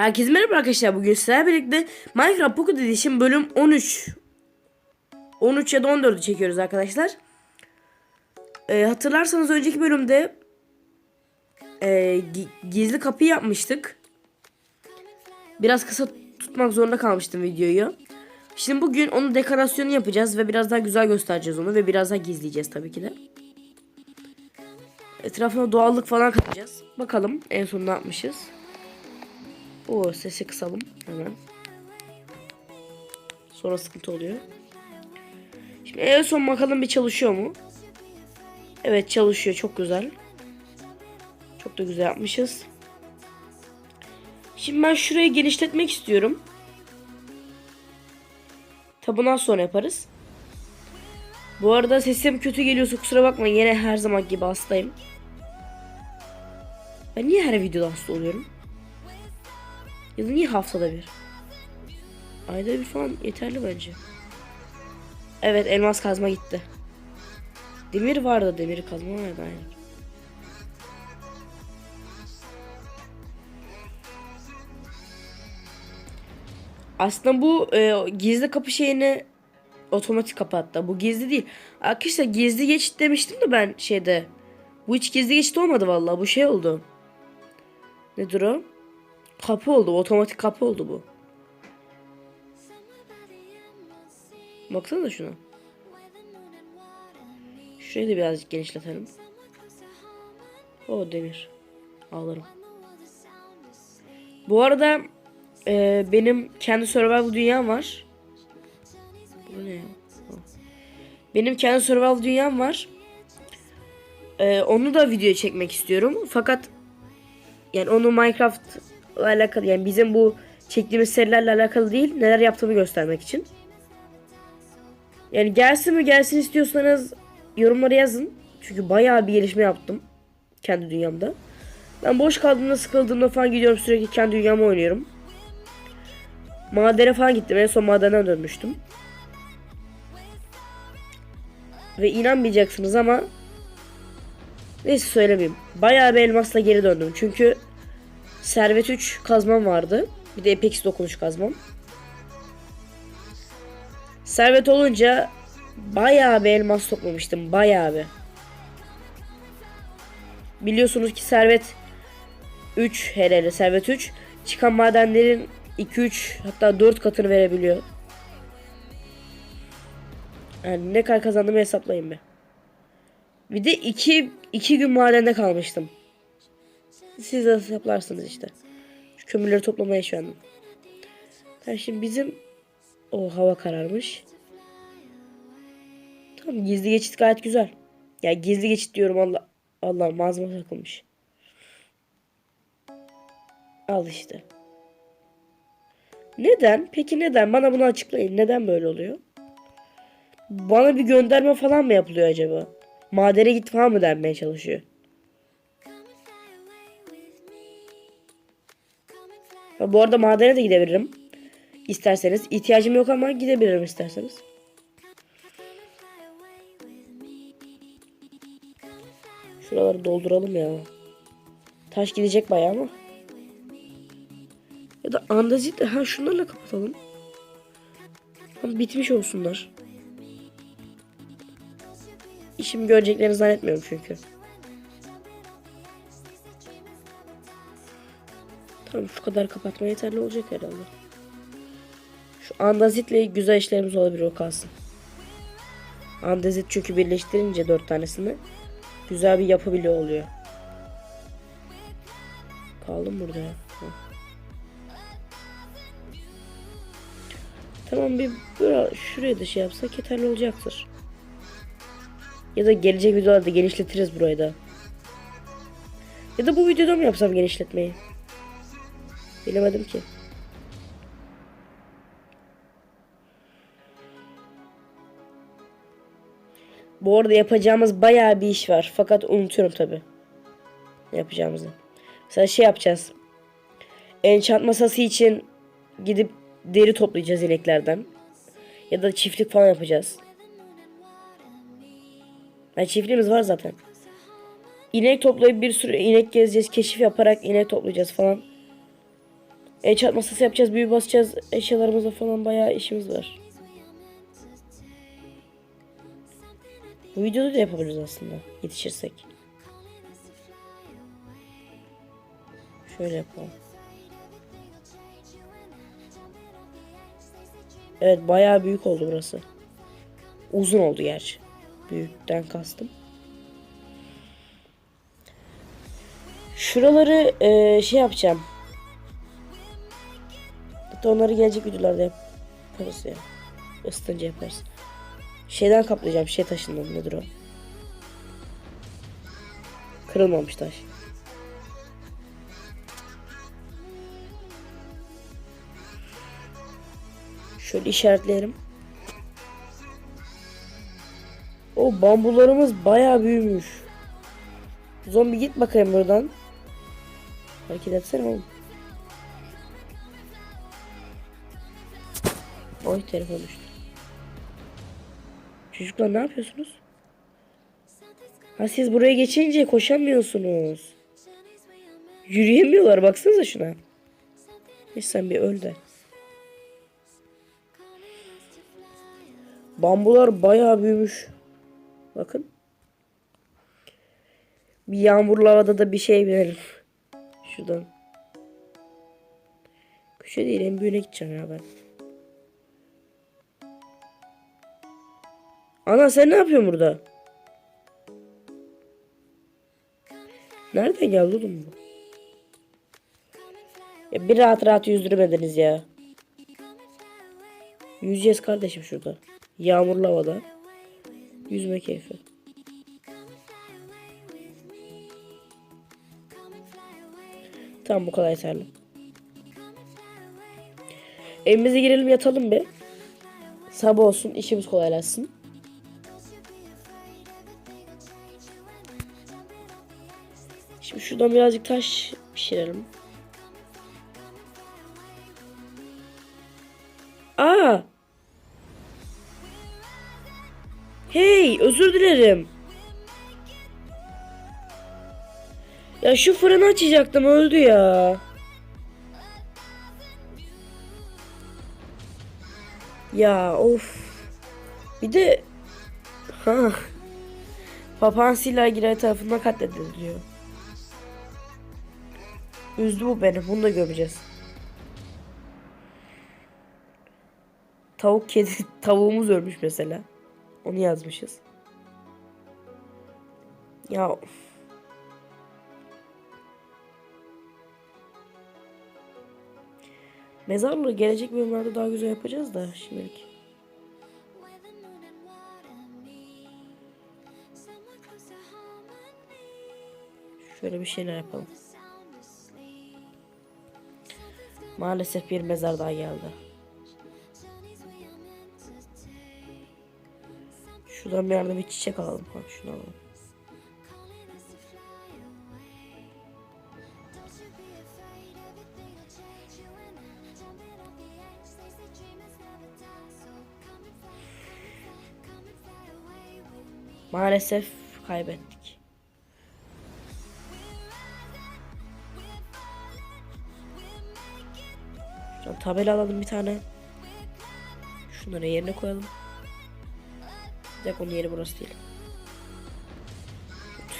Herkese merhaba arkadaşlar. Bugün sizlerle birlikte Minecraft Pocket Edition bölüm 13 13 ya da 14'ü çekiyoruz arkadaşlar. Ee, hatırlarsanız önceki bölümde e, gi- gizli kapı yapmıştık. Biraz kısa tutmak zorunda kalmıştım videoyu. Şimdi bugün onun dekorasyonu yapacağız ve biraz daha güzel göstereceğiz onu ve biraz daha gizleyeceğiz tabii ki de. Etrafına doğallık falan katacağız. Bakalım en son ne yapmışız. O sesi kısalım hemen. Sonra sıkıntı oluyor. Şimdi en son bakalım bir çalışıyor mu? Evet çalışıyor çok güzel. Çok da güzel yapmışız. Şimdi ben şurayı genişletmek istiyorum. Tabi bundan sonra yaparız. Bu arada sesim kötü geliyorsa kusura bakmayın. Yine her zaman gibi hastayım. Ben niye her videoda hasta oluyorum? Ya da niye haftada bir? Ayda bir falan yeterli bence. Evet elmas kazma gitti. Demir vardı demir kazma aynen. Aslında bu e, gizli kapı şeyini otomatik kapattı. Bu gizli değil. Arkadaşlar gizli geçit demiştim de ben şeyde. Bu hiç gizli geçit olmadı vallahi. Bu şey oldu. Nedir o? Kapı oldu. Otomatik kapı oldu bu. Baksana da şuna. Şurayı da birazcık genişletelim. O demir. Alırım. Bu arada e, benim kendi survival dünyam var. Bu ne ya? Benim kendi survival dünyam var. E, onu da videoya çekmek istiyorum. Fakat yani onu Minecraft alakalı yani bizim bu çektiğimiz serilerle alakalı değil neler yaptığımı göstermek için. Yani gelsin mi gelsin istiyorsanız yorumlara yazın. Çünkü bayağı bir gelişme yaptım kendi dünyamda. Ben boş kaldığımda sıkıldığımda falan gidiyorum sürekli kendi dünyamı oynuyorum. Madene falan gittim. En son madene dönmüştüm. Ve inanmayacaksınız ama neyse söylemeyeyim. Bayağı bir elmasla geri döndüm. Çünkü Servet 3 kazmam vardı. Bir de Apex dokunuş kazmam. Servet olunca bayağı bir elmas toplamıştım. Bayağı bir. Biliyorsunuz ki Servet 3 hele Servet 3 çıkan madenlerin 2-3 hatta 4 katını verebiliyor. Yani ne kadar kazandığımı hesaplayın be. Bir de 2 2 gün madende kalmıştım. Siz de hesaplarsınız işte. Şu kömürleri toplamaya şu an. Yani şimdi bizim o hava kararmış. Tamam gizli geçit gayet güzel. Ya gizli geçit diyorum Allah Allah mağazama takılmış. Al işte. Neden? Peki neden? Bana bunu açıklayın. Neden böyle oluyor? Bana bir gönderme falan mı yapılıyor acaba? Madene git falan mı denmeye çalışıyor? Bu arada madene de gidebilirim. İsterseniz. ihtiyacım yok ama gidebilirim isterseniz. Şuraları dolduralım ya. Taş gidecek bayağı ama. Ya da andazit ha şunlarla kapatalım. Tam bitmiş olsunlar. İşimi göreceklerini zannetmiyorum çünkü. Tamam şu kadar kapatma yeterli olacak herhalde. Şu andazitle güzel işlerimiz olabilir o kalsın. Andazit çünkü birleştirince dört tanesini güzel bir yapı bile oluyor. Kaldım burada ya. Tamam bir bura, şuraya da şey yapsak yeterli olacaktır. Ya da gelecek videolarda genişletiriz burayı da. Ya da bu videoda mı yapsam genişletmeyi? Bilemedim ki. Bu arada yapacağımız bayağı bir iş var. Fakat unutuyorum tabi. Yapacağımızı. Mesela şey yapacağız. Enchant masası için gidip deri toplayacağız ineklerden. Ya da çiftlik falan yapacağız. Yani çiftliğimiz var zaten. İnek toplayıp bir sürü inek gezeceğiz. Keşif yaparak inek toplayacağız falan. Enchant masası yapacağız, büyü basacağız. Eşyalarımızla falan bayağı işimiz var. Bu videoda da yapabiliriz aslında. Yetişirsek. Şöyle yapalım. Evet bayağı büyük oldu burası. Uzun oldu gerçi. Büyükten kastım. Şuraları eee, şey yapacağım. Hatta onları gelecek videolarda yaparız ya. Isıtınca yaparız. Şeyden kaplayacağım. Şey taşından nedir o? Kırılmamış taş. Şöyle işaretleyelim. O bambularımız bayağı büyümüş. Zombi git bakayım buradan. Hareket etsene oğlum. Oy telefon düştü. Çocuklar ne yapıyorsunuz? Ha siz buraya geçince koşamıyorsunuz. Yürüyemiyorlar baksanıza şuna. Neyse sen bir öl de. Bambular bayağı büyümüş. Bakın. Bir yağmurlu havada da bir şey verelim. Şuradan. Köşe değil en büyüğüne gideceğim ya ben. Ana sen ne yapıyorsun burada? Nereden geldi oğlum bu? Ya bir rahat rahat yüzdürmediniz ya. Yüzeceğiz kardeşim şurada. Yağmurlu havada. Yüzme keyfi. Tamam bu kadar yeterli. Evimize girelim yatalım bir. Sabah olsun işimiz kolaylaşsın. Şuradan birazcık taş pişirelim. Aa! Hey, özür dilerim. Ya şu fırını açacaktım öldü ya. Ya of. Bir de ha. Papağan silah girer tarafından katlediliyor. Üzdü bu beni. Bunu da gömeceğiz. Tavuk kedi tavuğumuz ölmüş mesela. Onu yazmışız. Ya Mezarlığı gelecek bölümlerde daha güzel yapacağız da şimdilik. Şöyle bir şeyler yapalım. Maalesef bir mezar daha geldi. Şuradan bir yerde bir çiçek alalım. Bak şunu alalım. Maalesef kaybettik. Tabela alalım bir tane. Şunları yerine koyalım. Bir onun yeri burası değil.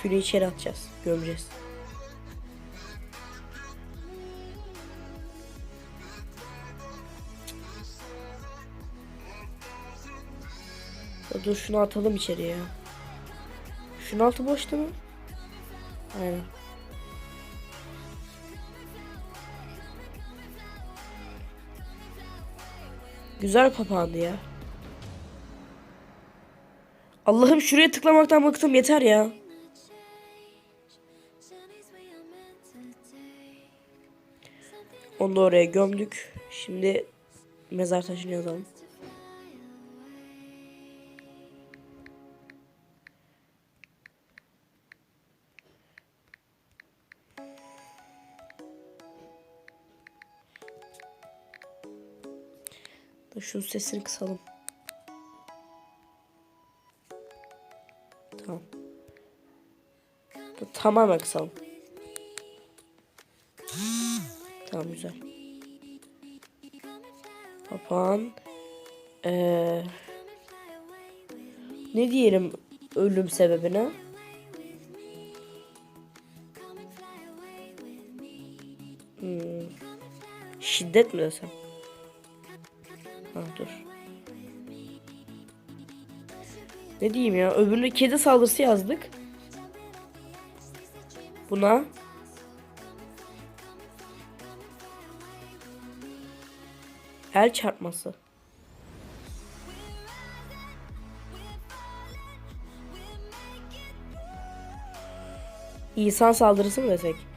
Tülü içeri atacağız. Gömeceğiz. Dur şunu atalım içeriye. Şunun altı boş değil mi? Aynen. Güzel papağandı ya. Allah'ım şuraya tıklamaktan bıktım yeter ya. Onu da oraya gömdük. Şimdi mezar taşını yazalım. Şunun sesini kısalım. Tamam. Tamamen kısalım. Tamam güzel. Papağan. Ee, ne diyelim ölüm sebebine? Hmm. Şiddet mi desem? Ha dur. Ne diyeyim ya? Öbürüne kedi saldırısı yazdık. Buna el çarpması. İnsan saldırısı mı desek?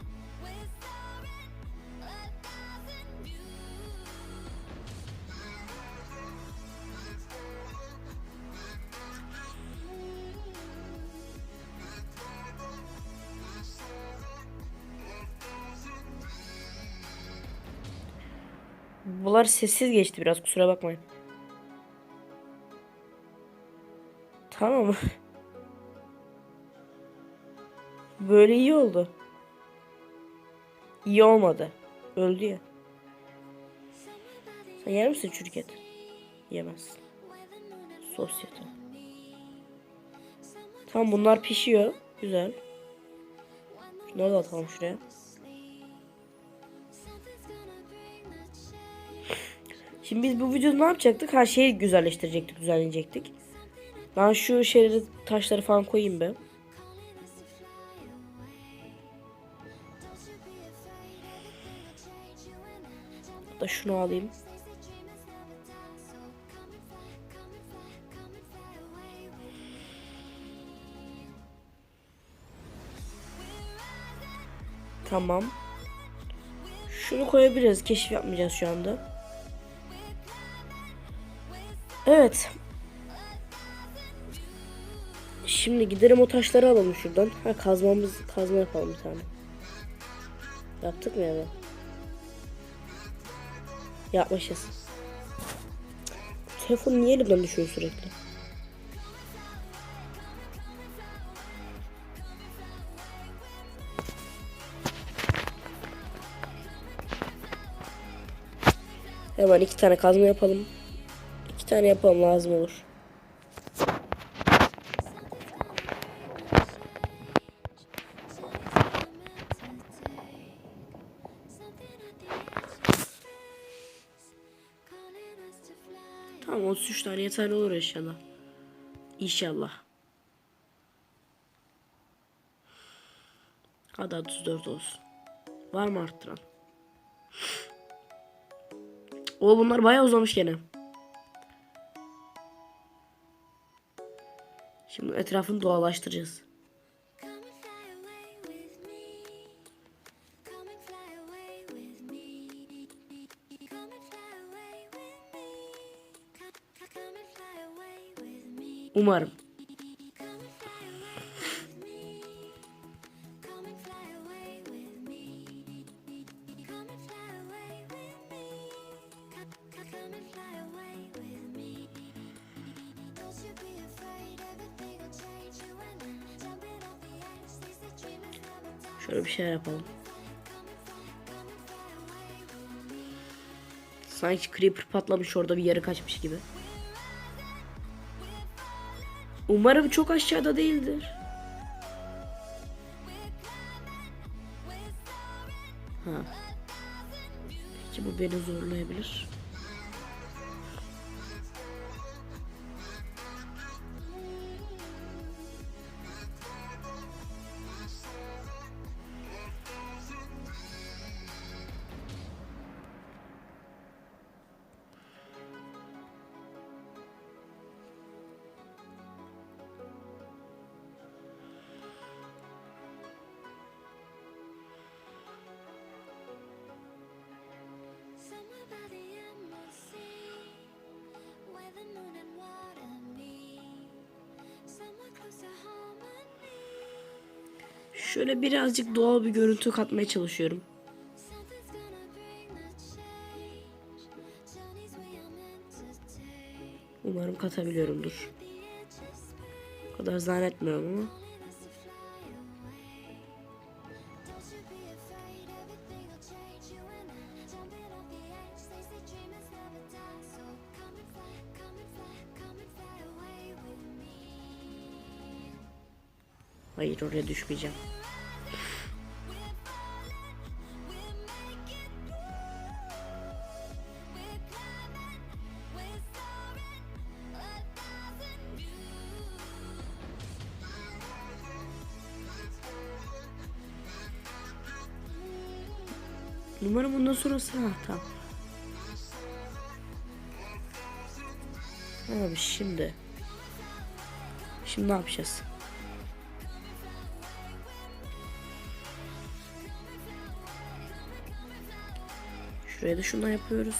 Bunlar sessiz geçti biraz kusura bakmayın. Tamam. Böyle iyi oldu. İyi olmadı. Öldü ya. Sen yer misin çürük et? Yemezsin. Sosyete. Tamam bunlar pişiyor. Güzel. Şunları da atalım şuraya. Şimdi biz bu videoda ne yapacaktık? Her şeyi güzelleştirecektik, düzenleyecektik. Ben şu şeyleri, taşları falan koyayım be. Da şunu alayım. Tamam. Şunu koyabiliriz. Keşif yapmayacağız şu anda. Evet. Şimdi gidelim o taşları alalım şuradan. Ha kazmamız kazma yapalım bir tane. Yaptık mı ya da? Yapmışız. Bu telefon niye elimden düşüyor sürekli? Hemen iki tane kazma yapalım. Tane yapalım lazım olur. Tamam 33 tane yeterli olur inşallah. İnşallah. Hadi 34 olsun. Var mı arttıran? O bunlar bayağı uzamış gene. Şimdi etrafını doğalaştıracağız. Come şeyler yapalım. Sanki creeper patlamış orada bir yarı kaçmış gibi. Umarım çok aşağıda değildir. Ha. Peki bu beni zorlayabilir. birazcık doğal bir görüntü katmaya çalışıyorum. Umarım katabiliyorumdur. O kadar zannetmiyorum ama. Hayır oraya düşmeyeceğim. Ha tamam. Abi şimdi. Şimdi ne yapacağız? Şuraya da şundan yapıyoruz.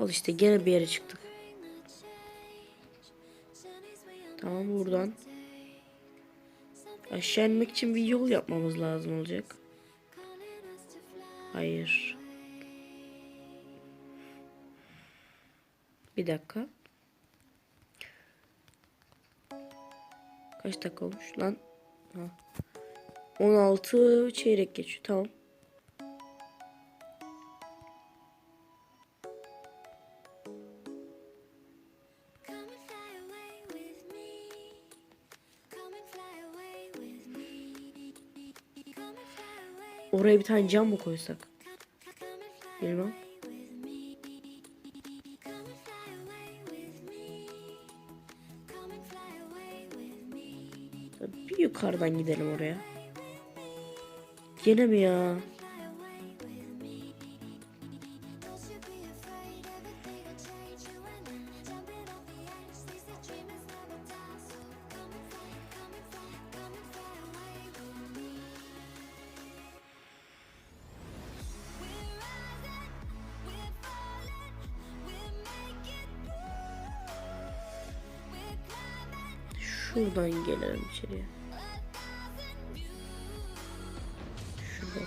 Al işte gene bir yere çıktık. Tamam buradan. Aşağı inmek için bir yol yapmamız lazım olacak. Hayır. Bir dakika. Kaç dakika olmuş lan? Ha. 16 çeyrek geçiyor. Tamam. Oraya bir tane cam mı koysak? Bilmem. Bir yukarıdan gidelim oraya. Gene mi ya? Şuradan gelelim içeriye. Şuradan.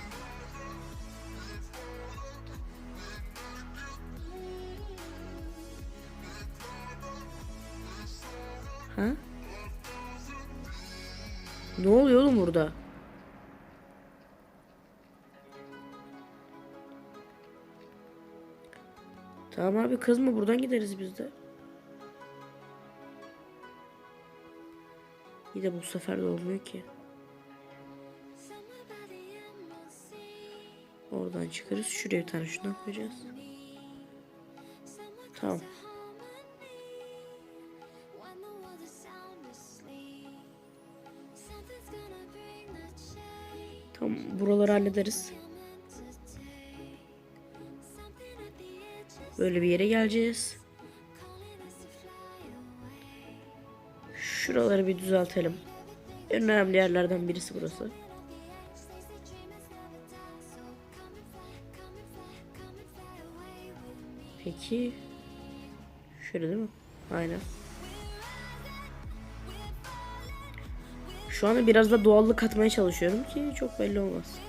Ha? Ne oluyor oğlum burada? Tamam abi kızma buradan gideriz biz de. İyi de bu sefer de olmuyor ki. Oradan çıkarız. Şuraya bir tane şundan koyacağız. Tamam. Tamam buraları hallederiz. Böyle bir yere geleceğiz. Şuraları bir düzeltelim. En önemli yerlerden birisi burası. Peki. Şöyle değil mi? Aynen. Şu anda biraz da doğallık katmaya çalışıyorum ki çok belli olmaz.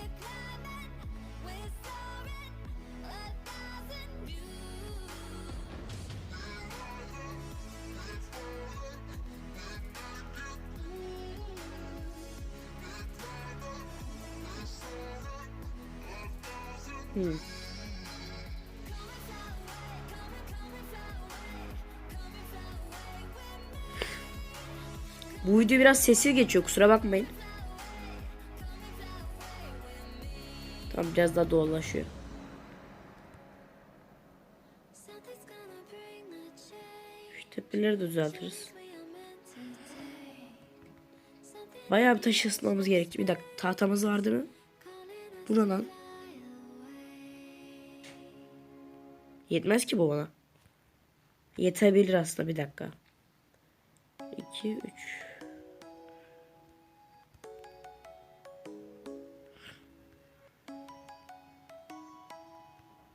Bu video biraz sessiz geçiyor kusura bakmayın. Tamam biraz daha doğallaşıyor. Şu tepeleri düzeltiriz. Bayağı bir taş ısıtmamız gerekti. Bir dakika tahtamız vardı mı? Bu Yetmez ki bu bana. Yetebilir aslında bir dakika. 2 3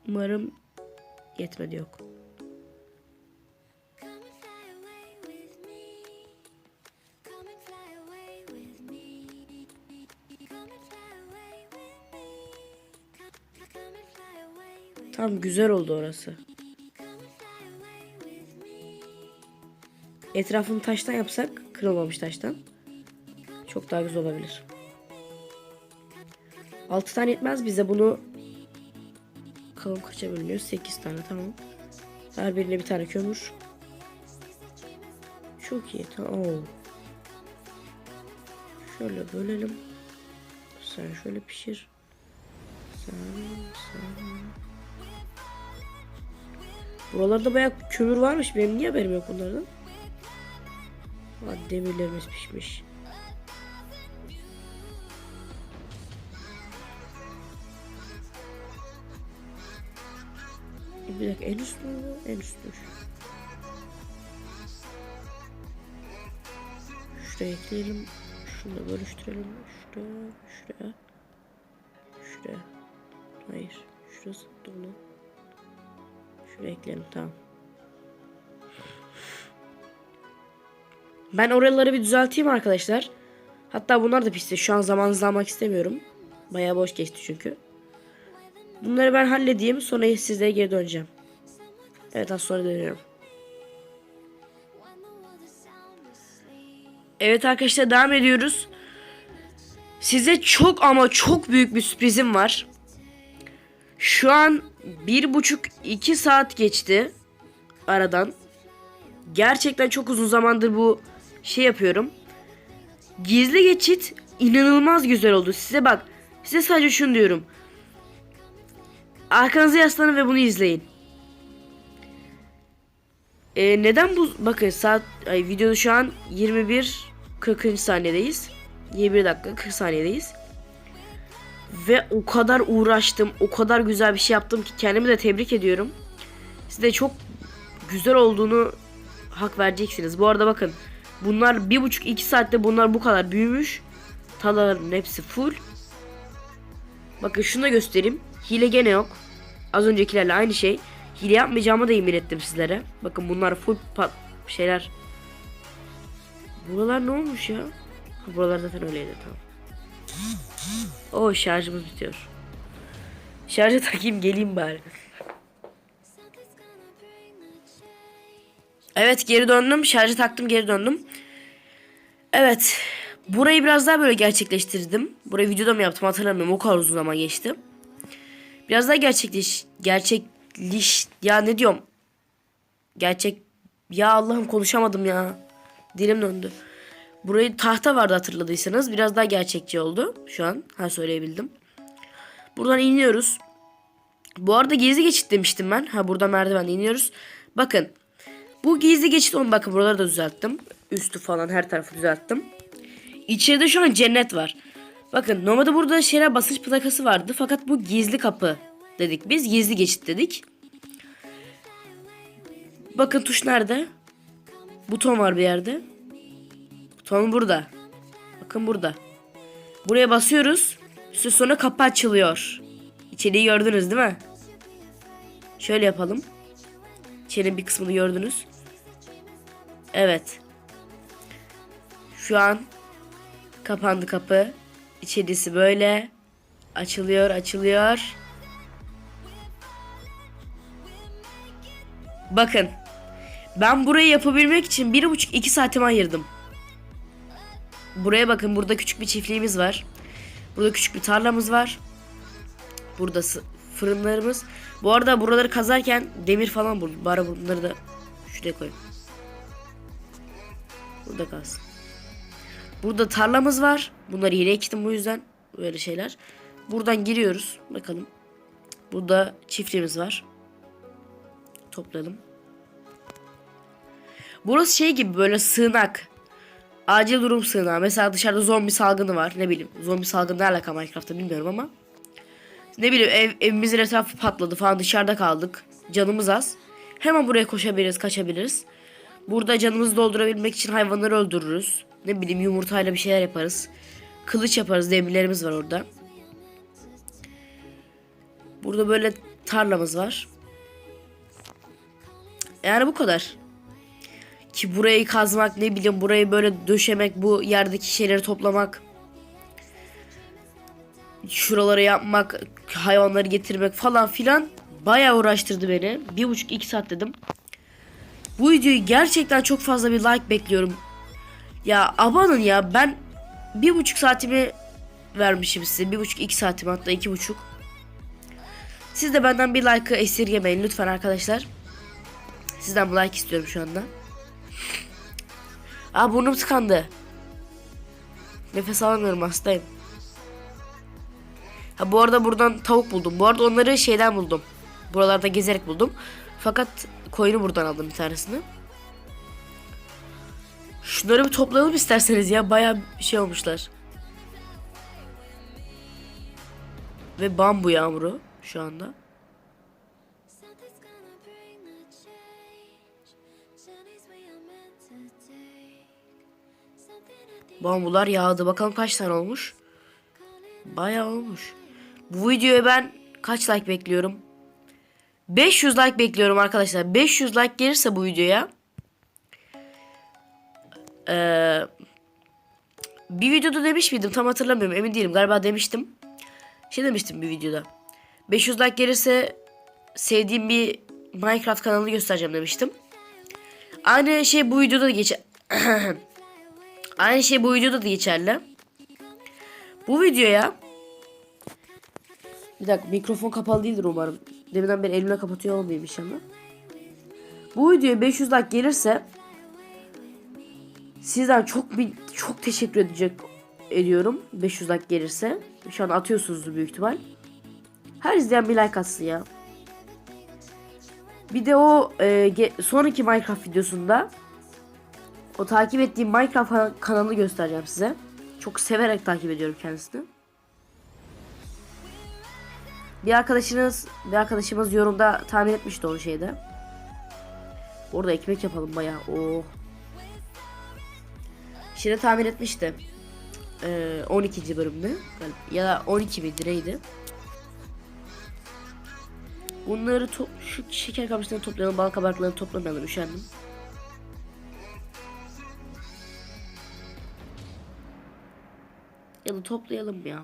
Umarım yetmedi yok. Tam güzel oldu orası. Etrafını taştan yapsak, kırılmamış taştan. Çok daha güzel olabilir. 6 tane yetmez bize bunu bakalım kaça bölünüyor? 8 tane tamam. Her birine bir tane kömür. çok iyi. Tamam. Şöyle bölelim. Sen şöyle pişir. Sen, sen. Buralarda bayağı kömür varmış. Benim niye haberim yok bunlardan? Ha, demirlerimiz pişmiş. Bir dakika en üst mü? En üstmüş. Şuraya ekleyelim. Şunu da bölüştürelim. Şuraya, şuraya. Şuraya. Hayır. Şurası dolu. Şuraya ekleyelim tamam. Ben oraları bir düzelteyim arkadaşlar. Hatta bunlar da pisti. Şu an zamanınızı almak istemiyorum. Bayağı boş geçti çünkü. Bunları ben halledeyim. Sonra sizlere geri döneceğim. Evet az sonra dönüyorum. Evet arkadaşlar devam ediyoruz. Size çok ama çok büyük bir sürprizim var. Şu an bir buçuk iki saat geçti aradan. Gerçekten çok uzun zamandır bu şey yapıyorum. Gizli geçit inanılmaz güzel oldu. Size bak. Size sadece şunu diyorum. Arkanıza yaslanın ve bunu izleyin. Ee, neden bu bakın saat ay, videoda şu an 21 40. saniyedeyiz. 21 dakika 40 saniyedeyiz. Ve o kadar uğraştım, o kadar güzel bir şey yaptım ki kendimi de tebrik ediyorum. Size çok güzel olduğunu hak vereceksiniz. Bu arada bakın bunlar bir buçuk iki saatte bunlar bu kadar büyümüş. Talaların hepsi full. Bakın şunu da göstereyim. Hile gene yok. Az öncekilerle aynı şey. Hile yapmayacağımı da yemin ettim sizlere. Bakın bunlar full pat şeyler. Buralar ne olmuş ya? Buralar zaten öyleydi tamam. O şarjımız bitiyor. Şarja takayım geleyim bari. Evet geri döndüm. Şarjı taktım geri döndüm. Evet. Burayı biraz daha böyle gerçekleştirdim. Burayı videoda mı yaptım hatırlamıyorum. O kadar uzun zaman geçti. Biraz daha gerçekleş gerçekliş ya ne diyorum? Gerçek ya Allah'ım konuşamadım ya. Dilim döndü. Burayı tahta vardı hatırladıysanız. Biraz daha gerçekçi oldu şu an. Ha söyleyebildim. Buradan iniyoruz. Bu arada gizli geçit demiştim ben. Ha burada merdiven iniyoruz. Bakın. Bu gizli geçit on bakın buraları da düzelttim. Üstü falan her tarafı düzelttim. İçeride şu an cennet var. Bakın normalde burada şeyler basınç plakası vardı. Fakat bu gizli kapı dedik biz. Gizli geçit dedik. Bakın tuş nerede? Buton var bir yerde. Buton burada. Bakın burada. Buraya basıyoruz. Süre sonra kapı açılıyor. İçeriği gördünüz değil mi? Şöyle yapalım. İçerinin bir kısmını gördünüz. Evet. Şu an kapandı kapı. İçerisi böyle. Açılıyor, açılıyor. Bakın. Ben burayı yapabilmek için bir buçuk iki saatimi ayırdım. Buraya bakın. Burada küçük bir çiftliğimiz var. Burada küçük bir tarlamız var. Burada fırınlarımız. Bu arada buraları kazarken demir falan buldum. Bari bunları da şuraya koyayım. Burada kalsın. Burada tarlamız var. Bunları yine ektim bu yüzden. Böyle şeyler. Buradan giriyoruz. Bakalım. Burada çiftliğimiz var. Toplayalım. Burası şey gibi böyle sığınak. Acil durum sığınağı. Mesela dışarıda zombi salgını var. Ne bileyim. Zombi salgını ne alaka Minecraft'ta bilmiyorum ama. Ne bileyim ev, evimizin etrafı patladı falan dışarıda kaldık. Canımız az. Hemen buraya koşabiliriz, kaçabiliriz. Burada canımızı doldurabilmek için hayvanları öldürürüz. Ne bileyim yumurtayla bir şeyler yaparız. Kılıç yaparız, demirlerimiz var orada. Burada böyle tarlamız var. Yani bu kadar. Ki burayı kazmak ne bileyim burayı böyle döşemek bu yerdeki şeyleri toplamak. Şuraları yapmak hayvanları getirmek falan filan bayağı uğraştırdı beni. Bir buçuk iki saat dedim. Bu videoyu gerçekten çok fazla bir like bekliyorum. Ya abanın ya ben bir buçuk saatimi vermişim size. Bir buçuk iki saatimi hatta iki buçuk. Siz de benden bir like'ı esirgemeyin lütfen arkadaşlar. Sizden bir like istiyorum şu anda. Aa burnum tıkandı. Nefes alamıyorum hastayım. Ha bu arada buradan tavuk buldum. Bu arada onları şeyden buldum. Buralarda gezerek buldum. Fakat koyunu buradan aldım bir tanesini. Şunları bir toplayalım isterseniz ya. Bir şey olmuşlar. Ve bambu yağmuru şu anda. Bambular yağdı. Bakalım kaç tane olmuş. Bayağı olmuş. Bu videoya ben kaç like bekliyorum? 500 like bekliyorum arkadaşlar. 500 like gelirse bu videoya eee, bir videoda demiş miydim? Tam hatırlamıyorum. Emin değilim. Galiba demiştim. Şey demiştim bir videoda. 500 like gelirse sevdiğim bir Minecraft kanalını göstereceğim demiştim. Aynı şey bu videoda da geçer. Aynı şey bu videoda da geçerli. Bu videoya bir dakika mikrofon kapalı değildir umarım. Deminden beri elimle kapatıyor olmayayım inşallah. Bu videoya 500 like gelirse sizden çok bir çok teşekkür edecek ediyorum. 500 like gelirse. Şu an atıyorsunuz büyük ihtimal. Her izleyen bir like atsın ya. Bir de o e, sonraki Minecraft videosunda o takip ettiğim Minecraft kan- kanalını göstereceğim size. Çok severek takip ediyorum kendisini. Bir arkadaşınız, bir arkadaşımız yorumda tahmin etmişti o şeyde. Orada ekmek yapalım bayağı. Oh. Şimdi tahmin etmişti. Ee, 12. bölümde. Ya da 12 miydi? Bunları to- şu şeker kamışlarını toplayalım, bal kabaklarını toplamayalım üşendim. Ya da toplayalım ya.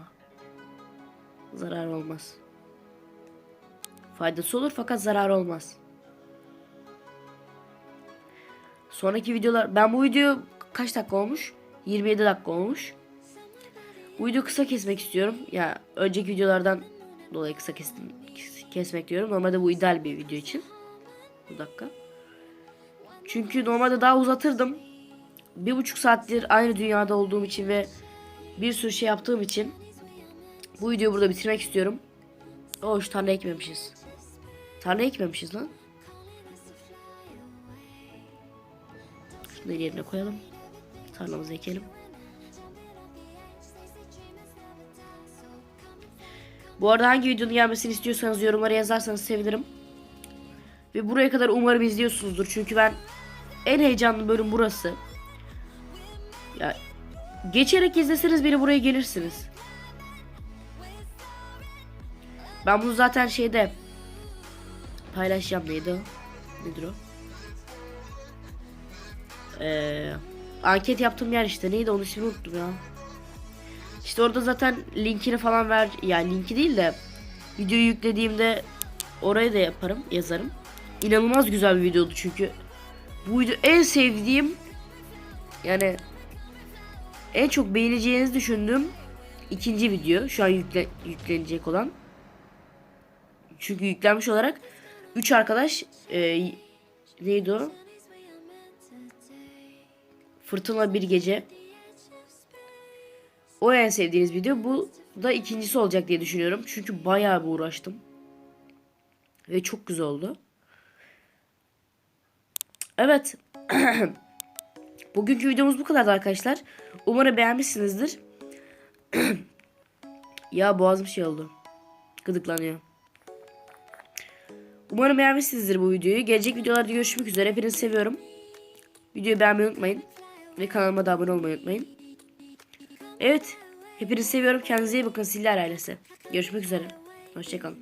Zarar olmaz. Faydası olur fakat zarar olmaz. Sonraki videolar ben bu video kaç dakika olmuş? 27 dakika olmuş. Bu videoyu kısa kesmek istiyorum. Ya önceki videolardan dolayı kısa kestim, kesmek diyorum. Normalde bu ideal bir video için. Bu dakika. Çünkü normalde daha uzatırdım. Bir buçuk saattir aynı dünyada olduğum için ve bir sürü şey yaptığım için bu videoyu burada bitirmek istiyorum. O şu tarla ekmemişiz. Tarla ekmemişiz lan. Şunu yerine koyalım. Tarlamızı ekelim. Bu arada hangi videonun gelmesini istiyorsanız yorumlara yazarsanız sevinirim. Ve buraya kadar umarım izliyorsunuzdur. Çünkü ben en heyecanlı bölüm burası. Ya geçerek izleseniz beni buraya gelirsiniz. Ben bunu zaten şeyde paylaşacağım neydi? Nedir o? Ee, anket yaptığım yer işte neydi onu ismini unuttum ya. İşte orada zaten linkini falan ver yani linki değil de videoyu yüklediğimde oraya da yaparım yazarım. İnanılmaz güzel bir videodu çünkü. Bu video en sevdiğim yani en çok beğeneceğinizi düşündüğüm ikinci video şu an yükle, yüklenecek olan. Çünkü yüklenmiş olarak 3 arkadaş e, neydi o? Fırtına bir gece. O en sevdiğiniz video. Bu da ikincisi olacak diye düşünüyorum. Çünkü bayağı bir uğraştım. Ve çok güzel oldu. Evet. Bugünkü videomuz bu kadardı arkadaşlar. Umarım beğenmişsinizdir. ya boğazım şey oldu. Gıdıklanıyor. Umarım beğenmişsinizdir bu videoyu. Gelecek videolarda görüşmek üzere. Hepinizi seviyorum. Videoyu beğenmeyi unutmayın. Ve kanalıma da abone olmayı unutmayın. Evet. Hepinizi seviyorum. Kendinize iyi bakın. Siller ailesi. Görüşmek üzere. Hoşçakalın.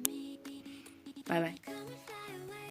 Bay bay.